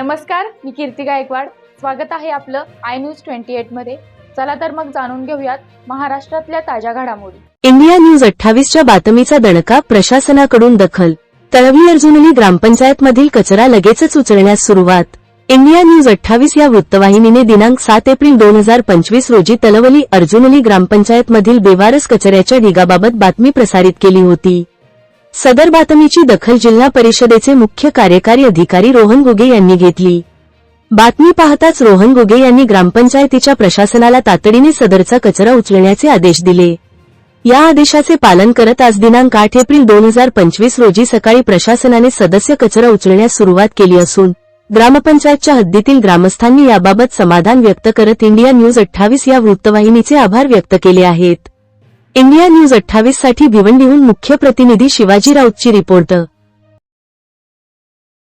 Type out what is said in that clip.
नमस्कार मी कीर्ती गायकवाड. स्वागत आहे आपलं आय न्यूज ट्वेंटी एटमध्ये. चला तर मग जाणून घेऊयात महाराष्ट्रातल्या ताज्या घडामोडी. इंडिया न्यूज अठ्ठावीसच्या बातमीचा दणका प्रशासनाकडून दखल. तळवी अर्जुनली ग्रामपंचायतमधील कचरा लगेचच उचलण्यास सुरुवात. इंडिया न्यूज अठ्ठावीस या वृत्तवाहिनीने दिनांक सात एप्रिल दोन हजार पंचवीस रोजी तलवली अर्जुनली ग्रामपंचायतमधील बेवारस कचऱ्याच्या ढिगाबाबत बातमी प्रसारित केली होती. सदर बातमीची दखल जिल्हा परिषदेचे मुख्य कार्यकारी अधिकारी रोहन गुगे यांनी घेतली. बातमी पाहताच रोहन गुगे यांनी ग्रामपंचायतीच्या प्रशासनाला तातडीने सदरचा कचरा उचलण्याचे आदेश दिले. या आदेशाचे पालन करत आज दिनांक आठ एप्रिल दोन हजार पंचवीस रोजी सकाळी प्रशासनाने सदस्य कचरा उचलण्यास सुरुवात केली असून ग्रामपंचायतच्या हद्दीतील ग्रामस्थांनी याबाबत समाधान व्यक्त करत इंडिया न्यूज अठ्ठावीस या वृत्तवाहिनीचे आभार व्यक्त केले आहेत. इंडिया न्यूज अठ्ठावीससाठी भिवंडीहून मुख्य प्रतिनिधी शिवाजी राऊतची रिपोर्ट.